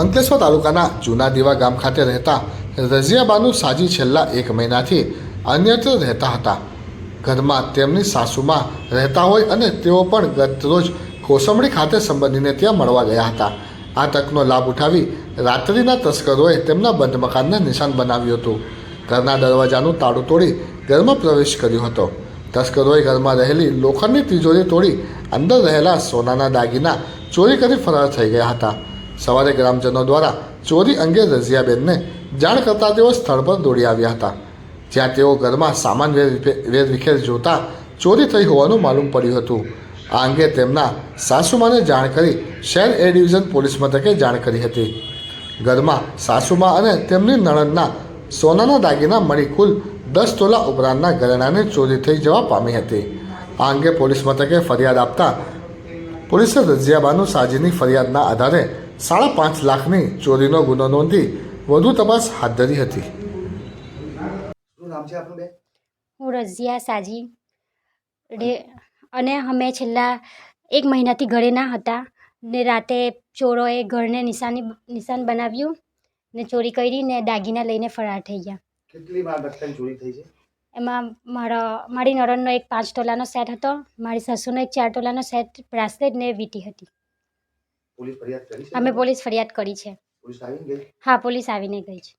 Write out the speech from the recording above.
અંકલેશ્વર તાલુકાના જૂના દીવા ગામ ખાતે રહેતા રઝિયાબાનુ સાજી છેલ્લા એક મહિનાથી અન્યત્ર રહેતા હતા. ઘરમાં તેમની સાસુમાં રહેતા હોય અને તેઓ પણ ગત રોજ કોસંબડી ખાતે સંબંધીને ત્યાં મળવા ગયા હતા. આ તકનો લાભ ઉઠાવી રાત્રિના તસ્કરોએ તેમના બંધ મકાનને નિશાન બનાવ્યું હતું. ઘરના દરવાજાનું તાળું તોડી ઘરમાં પ્રવેશ કર્યો હતો. તસ્કરોએ ઘરમાં રહેલી લોખંડની તિજોરી તોડી અંદર રહેલા સોનાના દાગીના ચોરી કરી ફરાર થઈ ગયા હતા. સવારે ગ્રામજનો દ્વારા ચોરી અંગે રઝિયાબેનને જાણ કરતા તેઓ સ્થળ પર દોડી આવ્યા હતા. જ્યાં તેઓ ઘરમાં સામાન વેર વેરવિખેર જોતા ચોરી થઈ હોવાનું માલુમ પડ્યું હતું. આ અંગે તેમના સાસુમાને જાણ કરી શહેર એ ડિવિઝન પોલીસ મથકે જાણ કરી હતી. ઘરમાં સાસુમા અને તેમની નણંદના સોનાના દાગીના મળી કુલ દસ તોલા ઉપરાંતના ઘરેણાને ચોરી થઈ જવા પામી હતી. આ અંગે પોલીસ મથકે ફરિયાદ આપતા પોલીસે રજિયાબાનુ સાજીની ફરિયાદના આધારે સાડા પાંચ લાખની ચોરીનો ગુનો નોંધી વધુ તપાસ હાથ ધરી હતી. હું રઝિયા સાજી અને અમે છેલ્લા એક મહિનાથી ઘરે ના હતા ને રાતે ચોરોએ ઘરને નિશાની નિશાન બનાવ્યું ને ચોરી કરી ને દાગીના લઈને ફરાર થઈ ગયા. કેટલી વાર રકમ ચોરી થઈ છે? એમાં મારા મારી નરણનો એક પાંચ તોલાનો સેટ હતો મારી સાસુનો એક ચાર તોલાનો સેટ બ્રાસલેટ ને વીટી હતી. પોલીસ ફરિયાદ કરી છે? અમે પોલીસ ફરિયાદ કરી છે. પોલીસ આવીને ગઈ? હા પોલીસ આવીને ગઈ છે.